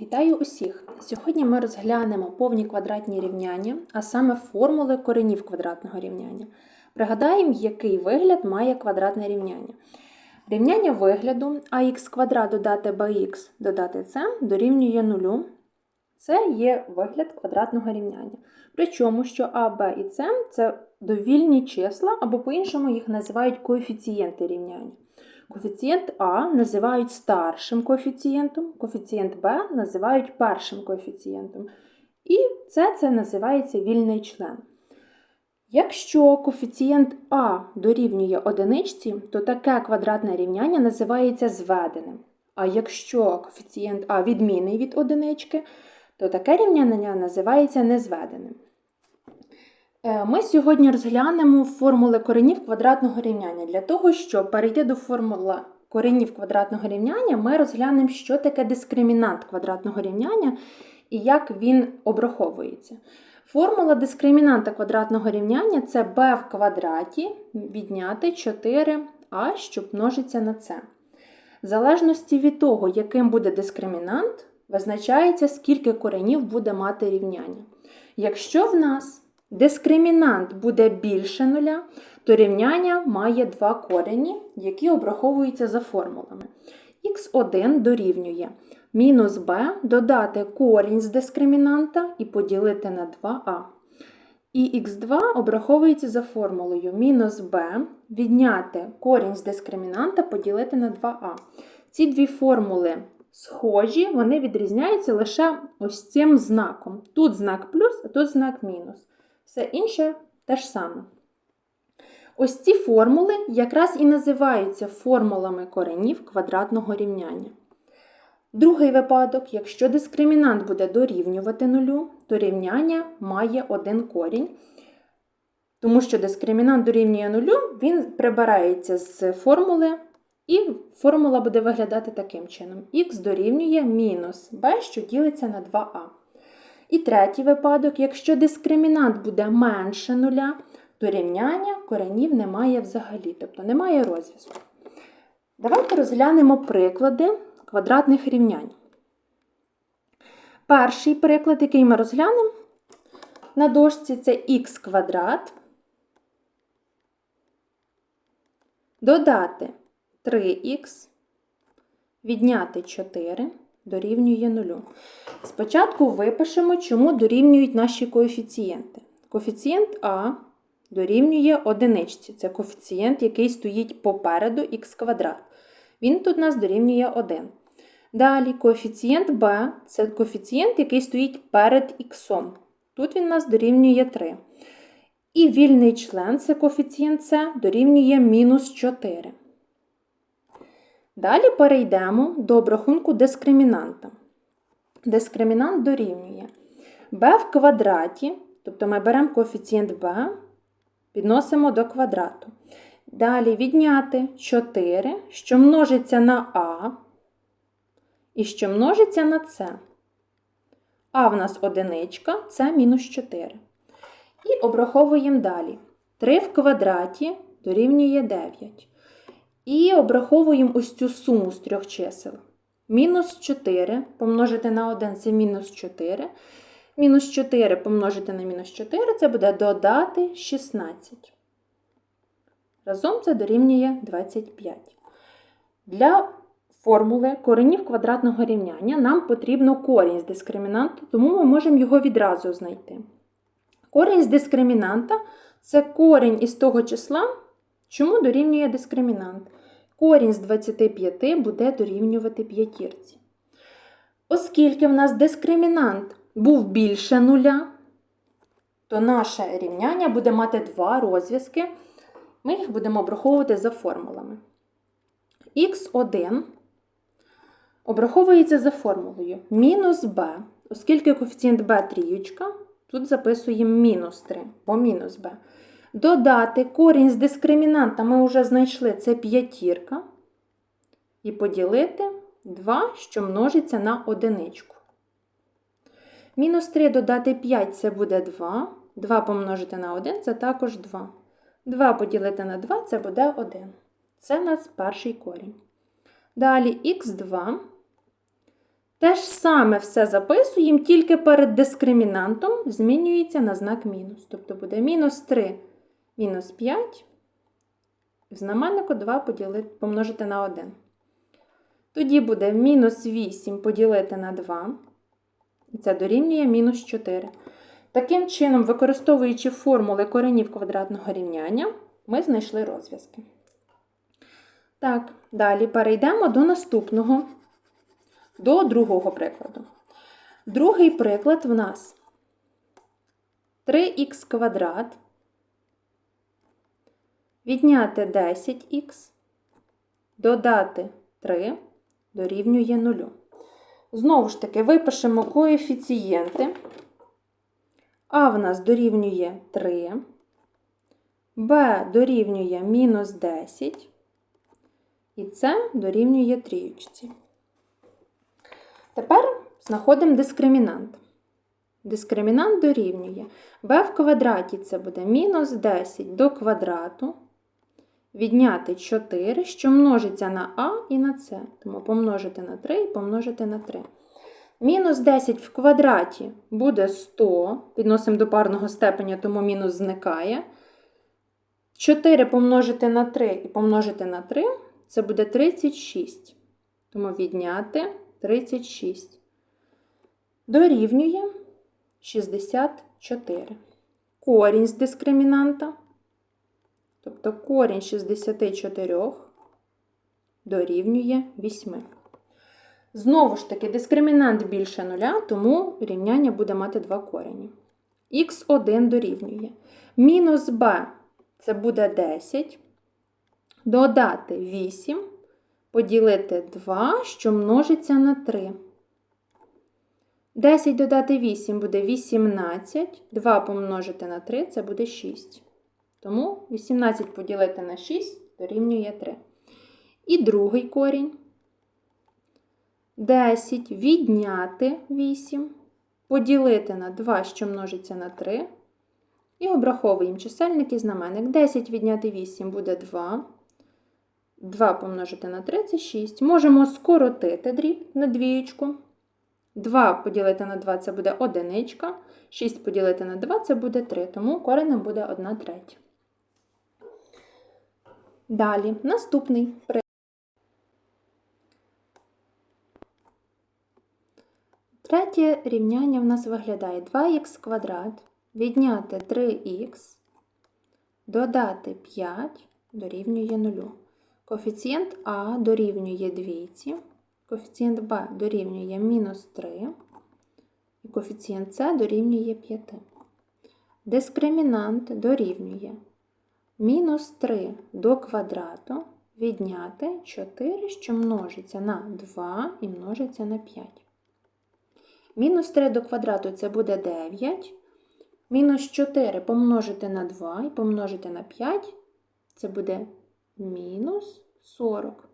Вітаю усіх! Сьогодні ми розглянемо повні квадратні рівняння, а саме формули коренів квадратного рівняння. Пригадаємо, який вигляд має квадратне рівняння. Рівняння вигляду ax квадрат додати bx додати c дорівнює 0. Це є вигляд квадратного рівняння. Причому, що а, b і c це довільні числа, або по-іншому їх називають коефіцієнти рівняння. Коефіцієнт А називають старшим коефіцієнтом, коефіцієнт Б називають першим коефіцієнтом. І це, це називається вільний член. Якщо коефіцієнт А дорівнює одиничці, то таке квадратне рівняння називається зведеним. А якщо коефіцієнт А відмінний від одинички, то таке рівняння називається незведеним. Е, Ми сьогодні розглянемо формули коренів квадратного рівняння. Для того, щоб перейти до формули коренів квадратного рівняння, ми розглянемо, що таке дискримінант квадратного рівняння і як він обраховується. Формула дискримінанта квадратного рівняння це b в квадраті відняти 4а, що множиться на c. В залежності від того, яким буде дискримінант, визначається, скільки коренів буде мати рівняння. Якщо в нас дискримінант буде більше нуля, то рівняння має два корені, які обраховуються за формулами. х1 дорівнює мінус b додати корінь з дискримінанта і поділити на 2а. І х2 обраховується за формулою мінус b відняти корінь з дискримінанта поділити на 2а. Ці дві формули схожі, вони відрізняються лише ось цим знаком. Тут знак плюс, а тут знак мінус. Все інше те ж саме. Ось ці формули якраз і називаються формулами коренів квадратного рівняння. Другий випадок, якщо дискримінант буде дорівнювати нулю, то рівняння має один корінь. Тому що дискримінант дорівнює нулю, він прибирається з формули, і формула буде виглядати таким чином: х дорівнює мінус b, що ділиться на 2а. І третій випадок, якщо дискримінант буде менше нуля, то рівняння коренів немає взагалі, тобто немає розв'язку. Давайте розглянемо приклади квадратних рівнянь. Перший приклад, який ми розглянемо на дошці, це х квадрат. Додати 3х, відняти 4 дорівнює 0. Спочатку випишемо, чому дорівнюють наші коефіцієнти. Коефіцієнт А дорівнює одиничці. Це коефіцієнт, який стоїть попереду х квадрат. Він тут нас дорівнює 1. Далі коефіцієнт b це коефіцієнт, який стоїть перед х. Тут він нас дорівнює 3. І вільний член це коефіцієнт С дорівнює мінус 4. Далі перейдемо до обрахунку дискримінанта. Дискримінант дорівнює b в квадраті, тобто ми беремо коефіцієнт b, підносимо до квадрату. Далі відняти 4, що множиться на а, і що множиться на С. А в нас одиничка, це мінус 4. І обраховуємо далі. 3 в квадраті дорівнює 9. І обраховуємо ось цю суму з трьох чисел. Мінус 4 помножити на 1 це мінус 4. Мінус 4 помножити на мінус 4 це буде додати 16. Разом це дорівнює 25. Для формули коренів квадратного рівняння нам потрібно корінь з дискримінанту, тому ми можемо його відразу знайти. Корінь з дискримінанта це корінь із того числа, чому дорівнює дискримінант. Корінь з 25 буде дорівнювати п'ятірці. Оскільки в нас дискримінант був більше нуля, то наше рівняння буде мати два розв'язки. Ми їх будемо обраховувати за формулами. х1 обраховується за формулою мінус b, оскільки коефіцієнт b трієчка, тут записуємо мінус 3, бо мінус b. Додати корінь з дискримінанта ми вже знайшли це п'ятірка. І поділити 2, що множиться на одиничку. Мінус 3 додати 5 це буде 2. 2 помножити на 1 це також 2. 2 поділити на 2 це буде 1. Це у нас перший корінь. Далі х2 Те ж саме все записуємо, тільки перед дискримінантом змінюється на знак мінус. Тобто буде мінус 3 мінус 5. В знаменнику 2 поділити, помножити на 1. Тоді буде мінус 8 поділити на 2. І це дорівнює мінус 4. Таким чином, використовуючи формули коренів квадратного рівняння, ми знайшли розв'язки. Так, далі перейдемо до наступного, до другого прикладу. Другий приклад в нас 3х квадрат відняти 10х, додати 3 дорівнює 0. Знову ж таки, випишемо коефіцієнти. А в нас дорівнює 3, Б дорівнює мінус 10, і С дорівнює трієчці. Тепер знаходимо дискримінант. Дискримінант дорівнює b в квадраті це буде мінус 10 до квадрату. Відняти 4, що множиться на а і на С. Тому помножити на 3 і помножити на 3. Мінус 10 в квадраті буде 100. Підносимо до парного степеня, тому мінус зникає. 4 помножити на 3 і помножити на 3 це буде 36. Тому відняти 36. Дорівнює 64. Корінь з дискримінанта. Тобто корінь 64 дорівнює 8. Знову ж таки, дискримінант більше нуля, тому рівняння буде мати два корені. Х1 дорівнює. Мінус b це буде 10. Додати 8, поділити 2, що множиться на 3. 10 додати 8 буде 18. 2 помножити на 3 це буде 6. Тому 18 поділити на 6 дорівнює 3. І другий корінь. 10 відняти 8, поділити на 2, що множиться на 3. І обраховуємо чисельник і знаменник. 10 відняти 8 буде 2. 2 помножити на 3 це 6. Можемо скоротити дріб на двієчку. 2 поділити на 2 це буде одиничка. 6 поділити на 2 це буде 3, тому коренем буде 1 третя. Далі, наступний. Третє рівняння в нас виглядає 2х квадрат відняти 3х, додати 5 дорівнює 0. Коефіцієнт А дорівнює 2, коефіцієнт Б дорівнює мінус 3, і коефіцієнт С дорівнює 5. Дискримінант дорівнює мінус 3 до квадрату відняти 4, що множиться на 2 і множиться на 5. Мінус 3 до квадрату це буде 9. Мінус 4 помножити на 2 і помножити на 5 це буде мінус 40.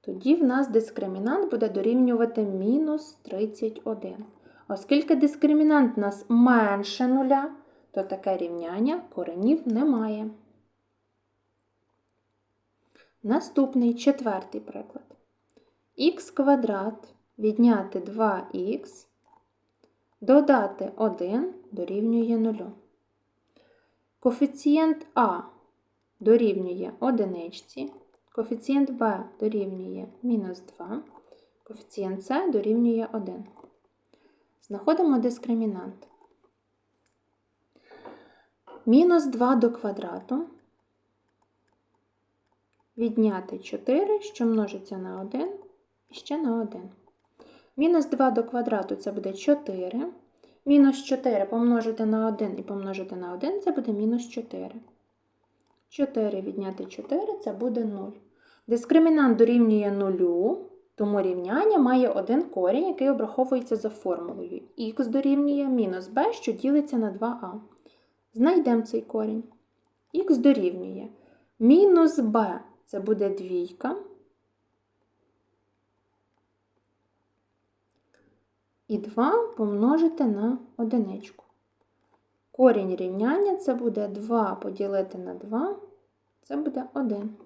Тоді в нас дискримінант буде дорівнювати мінус 31. Оскільки дискримінант у нас менше нуля, то таке рівняння коренів немає. Наступний четвертий приклад. х квадрат відняти 2х, додати 1 дорівнює 0. Коефіцієнт А дорівнює одиничці, коефіцієнт Б дорівнює мінус 2, коефіцієнт С дорівнює 1. Знаходимо дискримінант. Мінус 2 до квадрату. Відняти 4, що множиться на 1 і ще на 1. Мінус 2 до квадрату це буде 4. Мінус 4 помножити на 1 і помножити на 1 це буде мінус 4. 4 відняти 4 це буде 0. Дискримінант дорівнює 0, тому рівняння має один корінь, який обраховується за формулою. Х дорівнює мінус b, що ділиться на 2а. Знайдемо цей корінь. Х дорівнює мінус b це буде двійка. І 2 помножити на одиничку. Корінь рівняння це буде 2 поділити на 2, це буде 1.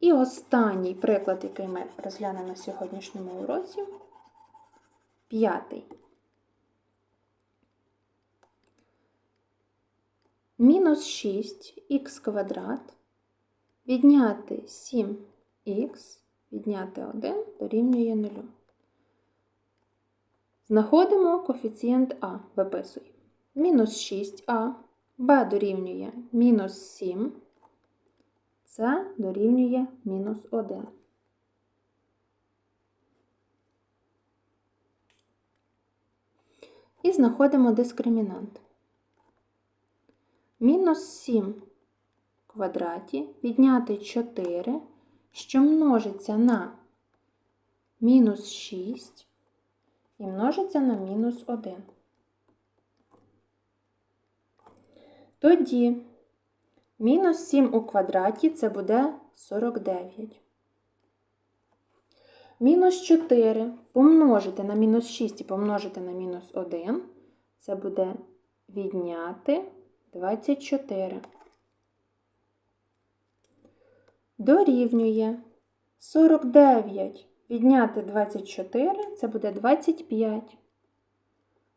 І останній приклад, який ми розглянемо на сьогоднішньому уроці. П'ятий. Мінус 6х квадрат відняти 7х, відняти 1 дорівнює 0. Знаходимо коефіцієнт А, виписуй. Мінус 6а, Б дорівнює мінус 7, С дорівнює мінус 1. І знаходимо дискримінант. Мінус 7 в квадраті відняти 4, що множиться на мінус 6 і множиться на мінус 1. Тоді мінус 7 у квадраті це буде 49. Мінус 4 помножити на мінус 6 і помножити на мінус 1 це буде відняти 24. Дорівнює 49 відняти 24 це буде 25.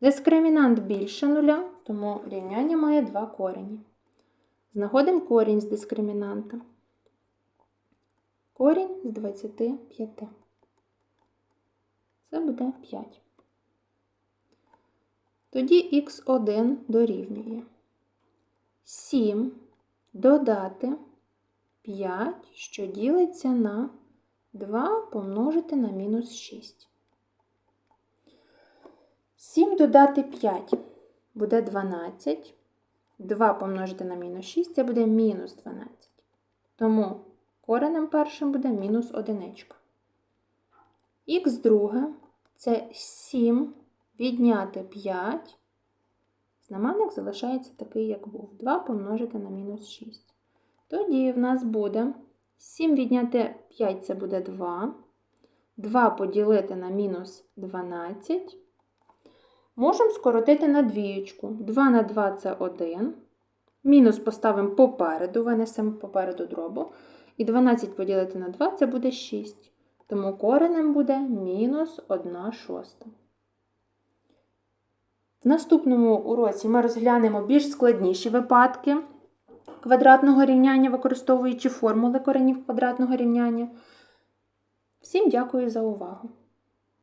Дискримінант більше нуля, тому рівняння має два корені. Знаходимо корінь з дискримінанта. Корінь з 25. Це буде 5. Тоді х1 дорівнює 7 додати 5, що ділиться на 2 помножити на мінус 6. 7 додати 5 буде 12. 2 помножити на мінус 6 це буде мінус 12. Тому коренем першим буде мінус одиничка. Х друге це 7 відняти 5. Знаменник залишається такий, як був. 2 помножити на мінус 6. Тоді в нас буде 7 відняти 5 це буде 2. 2 поділити на мінус 12. Можемо скоротити на двієчку. 2 на 2 це 1. Мінус поставимо попереду, винесемо попереду дробу. І 12 поділити на 2 це буде 6. Тому коренем буде мінус 1 шоста. В наступному уроці ми розглянемо більш складніші випадки квадратного рівняння, використовуючи формули коренів квадратного рівняння. Всім дякую за увагу!